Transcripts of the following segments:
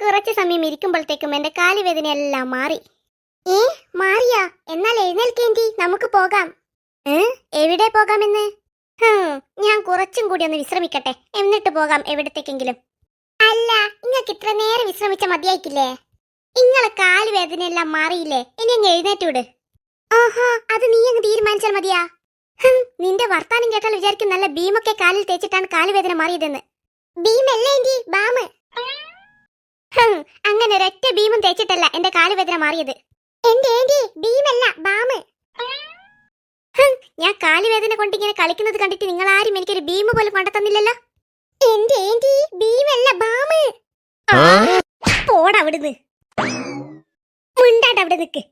കുറച്ചു സമയം ഇരിക്കുമ്പോഴത്തേക്കും എന്റെ കാലുവേദനയെല്ലാം മാറി. ഏ മാറിയാ? എന്നാൽ എഴുന്നേൽക്കേണ്ടി നമുക്ക് പോകാം. എവിടെ പോകാമെന്ന്? ഞാൻ കുറച്ചും കൂടി ഒന്ന് വിശ്രമിക്കട്ടെ. എന്നിട്ട് പോകാം എവിടത്തേക്കെങ്കിലും. അല്ല നിങ്ങൾക്ക് ഇത്ര നേരം വിശ്രമിച്ച മതിയായിക്കില്ലേ ഇങ്ങളെ കാലുവേദനയെല്ലാം മാറിയില്ലേ? ഇനി അങ്ങ് എഴുന്നേറ്റ് ഓഹോ അത് നീ അങ്ങ് തീരുമാനിച്ചാൽ മതിയാ. നിന്റെ വർത്താനം കേട്ടാൽ വിചാരിക്കും നല്ല ഭീമൊക്കെ കാലിൽ തേച്ചിട്ടാണ് കാലുവേദന മാറിയതെന്ന്. ഭീമല്ലേ ബാമ്? അങ്ങനെ ഒരൊറ്റ ഭീമും തേച്ചിട്ടല്ല എന്റെ കാലുവേദന മാറിയത്. എന്റെ ഏന്റി ഭീമല്ല ബാമ്. ഞാൻ കാലുവേദന കൊണ്ട് ഇങ്ങനെ കളിക്കുന്നത് കണ്ടിട്ട് നിങ്ങൾ ആരും എനിക്കൊരു ഭീമ് പോലും കൊണ്ടുതന്നില്ലല്ലോ എന്റെ ഏന്റി ഭീമല്ല ബാമ്. അവിടെ നിക്ക്.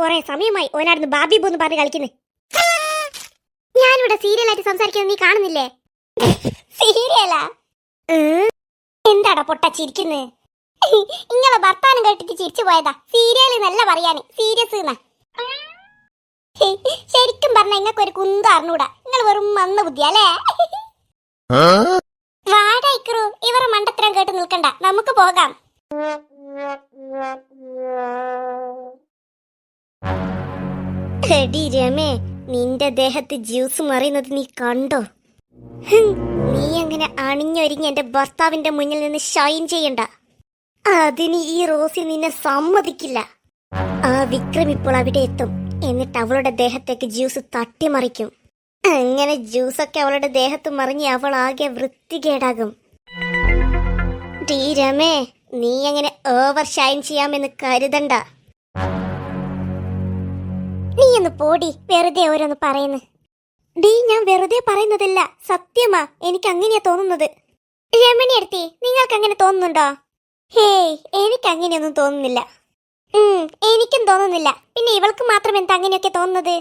കൊറേ സമയമായി ഓനായിരുന്നു ബാബി പോന്ന് പറഞ്ഞ് കളിക്കുന്നു. ഞാനിവിടെ സീരിയലായിട്ട് സംസാരിക്കുന്നത് നീ കാണുന്നില്ലേ? സീരിയലാ? എന്താടാ പൊട്ട ചിരിക്കുന്നേ ഇങ്ങളെ ഭർത്താനം കേട്ടിട്ട് ചിരിച്ചു പോയതാ. സീരിയൽ നല്ല പറയാന്. സീരിയസ് ശരിക്കും പറഞ്ഞ ഇങ്ങക്ക് ഒരു കുന്ത അറിഞ്ഞൂടാ. നിങ്ങൾ വെറും മന്ന ബുദ്ധിയല്ലേ വാടായിക്കറു ഇവരെ മണ്ടത്തരം കേട്ട് നിൽക്കണ്ട. നമുക്ക് പോകാം. രമേ നിന്റെ ദേഹത്ത് ജ്യൂസ് മറിയുന്നത് നീ കണ്ടോ? നീ അങ്ങനെ അണിഞ്ഞൊരുങ്ങി എന്റെ ഭർത്താവിന്റെ മുന്നിൽ നിന്ന് ഷൈൻ ചെയ്യണ്ട. അതിന് ഈ റോസി നിന്നെ സമ്മതിക്കില്ല. ആ വിക്രം ഇപ്പോൾ അവിടെ എത്തും. എന്നിട്ട് അവളുടെ ദേഹത്തേക്ക് ജ്യൂസ് തട്ടിമറിക്കും. അങ്ങനെ ജ്യൂസൊക്കെ അവളുടെ ദേഹത്ത് മറിഞ്ഞ് അവൾ ആകെ വൃത്തികേടാകും. ഡീ രമേ നീ അങ്ങനെ ഓവർ ഷൈൻ ചെയ്യാമെന്ന് കരുതണ്ട. നീ ഒന്ന് പോടി വെറുതെ ഓരോന്ന് പറയുന്നു. ഡീ ഞാൻ വെറുതെ പറയുന്നതല്ല സത്യമാ എനിക്ക് അങ്ങനെയാ തോന്നുന്നത്. രമണി എടുത്തി നിങ്ങൾക്ക് അങ്ങനെ തോന്നുന്നുണ്ടോ? ഹേയ് എനിക്ക് അങ്ങനെയൊന്നും തോന്നുന്നില്ല എനിക്കും തോന്നുന്നില്ല. പിന്നെ ഇവൾക്ക് മാത്രം എന്താ അങ്ങനെയൊക്കെ തോന്നുന്നത്?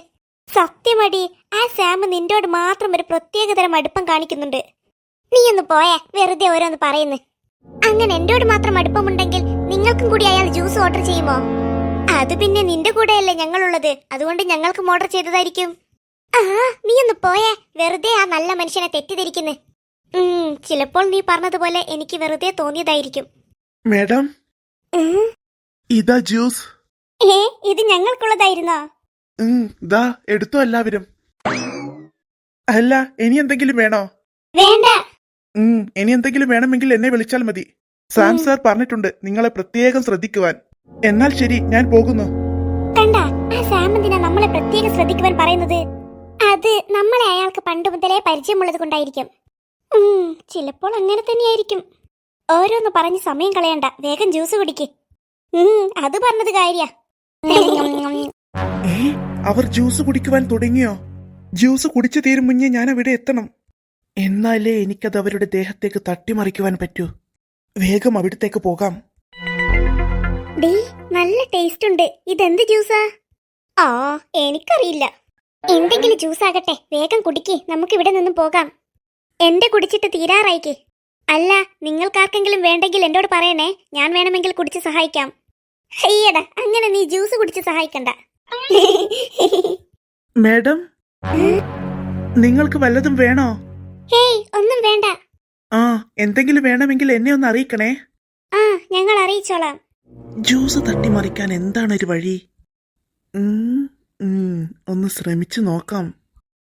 സത്യമടി ആ സാം നിന്നോട് മാത്രം ഒരു പ്രത്യേകതരം അടുപ്പം കാണിക്കുന്നുണ്ട്. നീ ഒന്ന് പോയേ വെറുതെ ഓരോന്ന് പറയുന്നു. അങ്ങനെ എന്നോട് മാത്രം അടുപ്പമുണ്ടെങ്കിൽ നിങ്ങൾക്കും കൂടി അയാൾ ജ്യൂസ് ഓർഡർ ചെയ്യുമോ? അത് പിന്നെ നിന്റെ കൂടെയല്ലേ ഞങ്ങളുള്ളത്. അതുകൊണ്ട് ഞങ്ങൾക്കും ഓർഡർ ചെയ്തതായിരിക്കും. ആ നീ ഒന്ന് പോയേ വെറുതെ ആ നല്ല മനുഷ്യനെ തെറ്റിദ്ധരിക്കുന്നു. ചിലപ്പോൾ നീ പറഞ്ഞതുപോലെ എനിക്ക് വെറുതെ തോന്നിയതായിരിക്കും. മേഡം? ഇതാ ജ്യൂസ്. ഏ ഇത് ഞങ്ങൾക്കുള്ളതായിരുന്നോ? ദാ എടുത്തോ എല്ലാവരും. അല്ല ഇനി എന്തെങ്കിലും വേണോ? വേണ്ട. ഇനി എന്തെങ്കിലും വേണമെങ്കിൽ എന്നെ വിളിച്ചാൽ മതി. സാം സർ സാർ പറഞ്ഞിട്ടുണ്ട് നിങ്ങളെ പ്രത്യേകം ശ്രദ്ധിക്കുവാൻ. എന്നാൽ ശരി ഞാൻ പോകുന്നു. കണ്ട ആ സാം എന്തിനാ നമ്മളെ പ്രത്യേകം ശ്രദ്ധിക്കുവാൻ പറയുന്നത്? അത് നമ്മളെ അയാൾക്ക് പണ്ട് മുതലേ പരിചയമുള്ളത് കൊണ്ടായിരിക്കും. ചിലപ്പോൾ അങ്ങനെ തന്നെയായിരിക്കും. ഓരോന്ന് പറഞ്ഞ് സമയം കളയണ്ട. വേഗം ജ്യൂസ് കുടിക്ക്. അത് പറഞ്ഞത് കാര്യ. അവർ ജ്യൂസ് കുടിക്കുവാൻ തുടങ്ങിയോ? ജ്യൂസ് കുടിച്ചു തീരും മുന്നേ ഞാൻ അവിടെ എത്തണം. എന്നാലേ എനിക്കത് അവരുടെ ദേഹത്തേക്ക് തട്ടിമറിക്കുവാൻ പറ്റൂ. വേഗം അവിടത്തേക്ക് പോകാം. ഡീ നല്ല ടേസ്റ്റ് ഉണ്ട്. ഇതെന്ത് ജ്യൂസാ? ആ എനിക്കറിയില്ല. എന്തെങ്കിലും ജ്യൂസ് ആകട്ടെ വേഗം കുടിക്ക്. നമുക്ക് ഇവിടെ നിന്നും പോകാം. എന്റെ കുടിച്ചിട്ട് തീരാറായിക്ക്. അല്ല നിങ്ങൾക്കാർക്കെങ്കിലും വേണ്ടെങ്കിൽ എന്നോട് പറയണേ. ഞാൻ വേണമെങ്കിൽ കുടിച്ച് സഹായിക്കാം. അയ്യടാ അങ്ങനെ നീ ജ്യൂസ് കുടിച്ച് സഹായിക്കണ്ട. മാഡം നിങ്ങൾക്ക് വല്ലതും വേണോ? ഹേയ് ഒന്നും വേണ്ട. ആ എന്തെങ്കിലും വേണമെങ്കിൽ എന്നെ ഒന്ന് അറിയിക്കണേ. ആ ഞങ്ങൾ അറിയിച്ചോളാം. ജ്യൂസ് തട്ടിമറിക്കാൻ എന്താണ് ഒരു വഴി? ഒന്ന് ശ്രമിച്ചു നോക്കാം.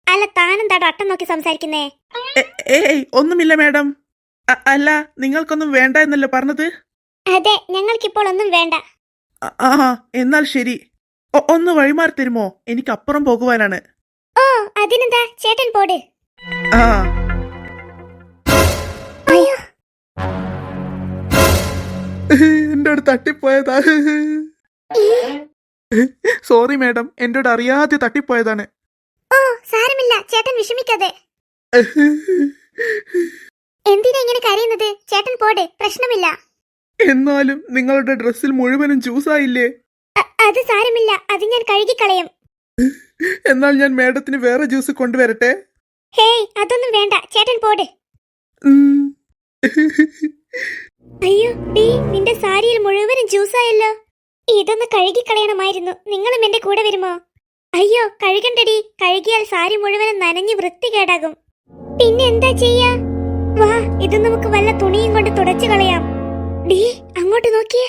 അല്ല താനെന്താ അട്ടം നോക്കി സംസാരിക്കുന്നേ? ഏയ് ഒന്നുമില്ല മേഡം. അ- അല്ല നിങ്ങൾക്കൊന്നും വേണ്ട എന്നല്ലേ പറഞ്ഞത്? അതെ ഞങ്ങൾക്കിപ്പോൾ ഒന്നും വേണ്ട. അ- ആ എന്നാൽ ശരി. ഒ- ഒന്ന് വഴിമാറി തരുമോ? എനിക്ക് അപ്പുറം പോകുവാനാണ്. ഓ അതിനെന്താ? ചേട്ടൻ പോട്. ആ. അയ്യോ. എന്റെ അടുത്ത് തട്ടിപ്പോയതാ. സോറി മാഡം എന്റെ അടുത്ത് അറിയാതെ തട്ടിപ്പോയതാണ്. ഓ സാരമില്ല ചേട്ടൻ വിഷമിക്കാതെ. എന്തിനാ ഇങ്ങനെ കരയുന്നത്? ചേട്ടൻ പോട് പ്രശ്നമില്ല. എന്നാലും നിങ്ങളുടെ ഡ്രസ്സിൽ മുഴുവനും ജ്യൂസായില്ലേ? ആയില്ലേ അത് സാരമില്ല അത് ഞാൻ കഴുകിക്കളയും. എന്നാൽ ഞാൻ മേഡത്തിന് വേറെ ജ്യൂസ് കൊണ്ടുവരട്ടെ? ഹേയ് അതൊന്നും വേണ്ട ചേട്ടൻ പോട് അയ്യോ ഡീ നിന്റെ സാരിയിൽ മുഴുവനും ജ്യൂസായല്ലോ. ഇതൊന്ന് കഴുകിക്കളയണമായിരുന്നു നിങ്ങളും എന്റെ കൂടെ വരുമോ? അയ്യോ കഴുകണ്ടടി കഴുകിയാൽ സാരി മുഴുവനും നനഞ്ഞ് വൃത്തികേടാകും. പിന്നെ എന്താ ചെയ്യാ? വാ ഇത് നമുക്ക് വല്ല തുണിയും കൊണ്ട് തുടച്ചു കളയാം. ഡീ അങ്ങോട്ട് നോക്കിയേ.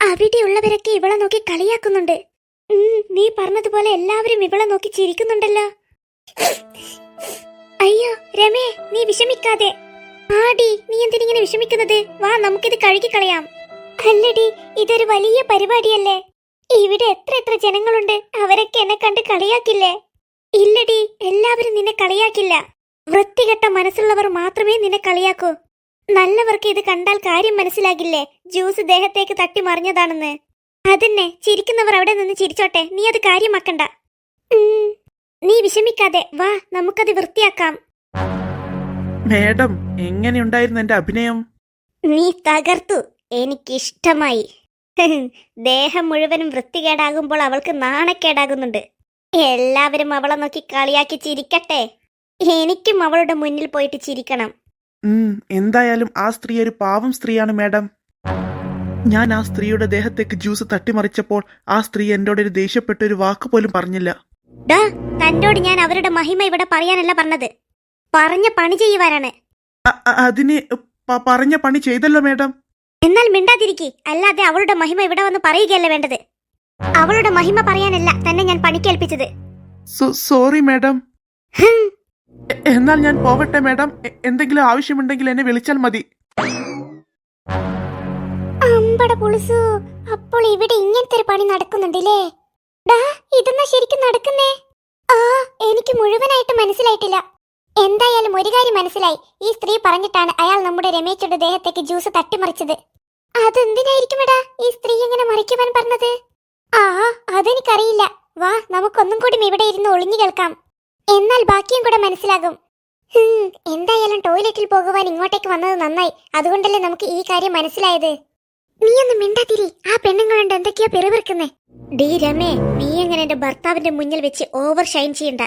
അവിടെയുള്ളവരൊക്കെ ഇവളെ നോക്കി കളിയാക്കുന്നുണ്ട്. നീ പറഞ്ഞതുപോലെ എല്ലാവരും ഇവളെ നോക്കി ചിരിക്കുന്നുണ്ടല്ലോ. അയ്യോ രമേ നീ വിഷമിക്കാതെ. ആടി നീ എന്തിനിങ്ങനെ വിഷമിക്കുന്നത്? വാ നമുക്കിത് കഴുകി കളയാം. അല്ലടി ഇതൊരു വലിയ പരിപാടിയല്ലേ? ഇവിടെ എത്ര എത്ര ജനങ്ങളുണ്ട് അവരൊക്കെ എന്നെ കണ്ട് കളിയാക്കില്ലേ? ഇല്ലടി എല്ലാവരും നിന്നെ കളിയാക്കില്ല. വൃത്തികെട്ട മനസ്സുള്ളവർ മാത്രമേ നിന്നെ കളിയാക്കൂ. നല്ലവർക്ക് ഇത് കണ്ടാൽ കാര്യം മനസ്സിലാകില്ലേ? ജ്യൂസ് ദേഹത്തേക്ക് തട്ടി മറിഞ്ഞതാണെന്ന്. അതന്നെ ചിരിക്കുന്നവർ അവിടെ നിന്ന് ചിരിച്ചോട്ടെ. നീ അത് കാര്യമാക്കണ്ട. നീ വിഷമിക്കാതെ വാ നമുക്കത് വൃത്തിയാക്കാം. മേഡം എങ്ങനെയുണ്ടായിരുന്നു എന്റെ അഭിനയം? നീ തകർത്തു. എനിക്കിഷ്ടമായി. ദേഹം മുഴുവനും വൃത്തികേടാകുമ്പോൾ അവൾക്ക് നാണക്കേടാകുന്നുണ്ട്. എല്ലാവരും അവളെ നോക്കി കളിയാക്കി ചിരിക്കട്ടെ. എനിക്കും അവളുടെ മുന്നിൽ പോയിട്ട് ചിരിക്കണം. ഉം, എന്തായാലും ആ സ്ത്രീ ഒരു പാവം സ്ത്രീയാണ് മാഡം. ഞാൻ ആ സ്ത്രീയുടെ ദേഹത്തേക്ക് ജ്യൂസ് തട്ടിമറിച്ചപ്പോൾ ആ സ്ത്രീ എന്നോട് ഒരു ദേഷ്യപ്പെട്ട ഒരു വാക്ക് പോലും പറഞ്ഞില്ല. ഡാ തന്നോട് ഞാൻ അവരുടെ മഹിമ ഇവിടെ പറയാനല്ല പറഞ്ഞത്. പറഞ്ഞ പണി ചെയ്യുവാനാണ് അ- അ- അതിന് പ- പറഞ്ഞ പണി ചെയ്തല്ലോ മാഡം. എന്നാൽ മിണ്ടാതിരിക്കി അല്ലാതെ അവളുടെ മഹിമ ഇവിടെ വന്ന് പറയുകയല്ല വേണ്ടത്. അവളുടെ മഹിമ പറയാനല്ല തന്നെ ഞാൻ പണിക്കേൽപ്പിച്ചത്. So- sorry madam. ഹും, എന്നാൽ ഞാൻ പോകട്ടെ മാഡം. എന്തെങ്കിലും ആവശ്യമുണ്ടെങ്കിൽ എന്നെ വിളിച്ചാൽ മതി. അപ്പോൾ ഇവിടെ ഇങ്ങനത്തെ ഒരു പണി നടക്കുന്നുണ്ടല്ലേ? ഇതെന്നാ ശരിക്കും നടക്കുന്നേ? ആ എനിക്ക് മുഴുവനായിട്ട് മനസ്സിലായിട്ടില്ല. എന്തായാലും ഒരു കാര്യം മനസ്സിലായി. ഈ സ്ത്രീ പറഞ്ഞിട്ടാണ് അയാൾ നമ്മുടെ രമേശയുടെ ദേഹത്തേക്ക് ജ്യൂസ് തട്ടിമറിച്ചത്. അതെന്തിനായിരിക്കും എടാ ഈ സ്ത്രീ എങ്ങനെ മറിക്കുവാൻ പറഞ്ഞത്? ആ അതെനിക്കറിയില്ല. വാ നമുക്കൊന്നും കൂടി ഇവിടെ ഇരുന്ന് ഒളിഞ്ഞു കേൾക്കാം. എന്നാൽ ബാക്കിയും കൂടെ മനസ്സിലാകും. എന്തായാലും ടോയ്ലറ്റിൽ പോകുവാൻ ഇങ്ങോട്ടേക്ക് വന്നത് നന്നായി. അതുകൊണ്ടല്ലേ നമുക്ക് ഈ കാര്യം മനസ്സിലായത്. നീ ഒന്ന് മിണ്ടാതിരി. ആ പെണ്ണുങ്ങളുണ്ട് എന്തൊക്കെയോ പിറുപിറുക്കുന്നേ. ഡീ രമേ നീ എങ്ങനെ എന്റെ ഭർത്താവിന്റെ മുന്നിൽ വെച്ച് ഓവർ ഷൈൻ ചെയ്യണ്ട.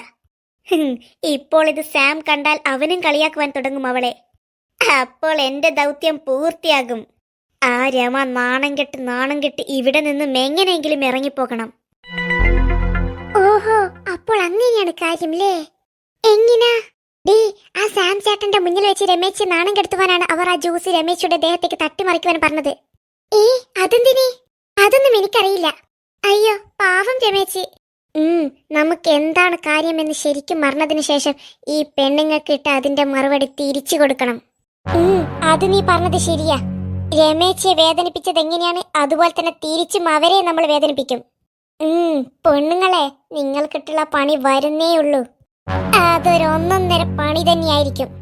ഇപ്പോൾ ഇത് സാം കണ്ടാൽ അവനും കളിയാക്കുവാൻ തുടങ്ങും അവളെ. അപ്പോൾ എന്റെ ദൗത്യം പൂർത്തിയാകും. ആ രമ നാണം കെട്ട് നാണം കെട്ട് ഇവിടെ നിന്നും എങ്ങനെയെങ്കിലും ഇറങ്ങിപ്പോകണം. കാര്യമില്ലേ? എങ്ങനാ? ഡീ ആ സാം ചേട്ടന്റെ മുന്നിൽ വെച്ച് രമേശ് നാണം കെടുത്തുവാനാണ് അവർ ആ ജ്യൂസ് രമേശയുടെ ദേഹത്തേക്ക് തട്ടിമറിക്കുവാൻ പറഞ്ഞത്. ഏ അതെന്തിനെ? അതൊന്നും എനിക്കറിയില്ല. അയ്യോ പാവം രമേശ്. ഉം നമുക്ക് എന്താണ് കാര്യമെന്ന് ശരിക്കും മറന്നതിന് ശേഷം ഈ പെണ്ണുങ്ങൾക്ക് ഇട്ട് അതിന്റെ മറുപടി തിരിച്ചു കൊടുക്കണം. ഉം അത് നീ പറഞ്ഞത് ശരിയാ. രമേശിയെ വേദനിപ്പിച്ചത് എങ്ങനെയാണ് അതുപോലെ തന്നെ തിരിച്ചും അവരെ നമ്മൾ വേദനിപ്പിക്കും. പെണ്ണുങ്ങളെ നിങ്ങൾക്കിട്ടുള്ള പണി വരുന്നേ ഉള്ളൂ അതൊരു ഒന്നൊന്നര പണി തന്നെയായിരിക്കും.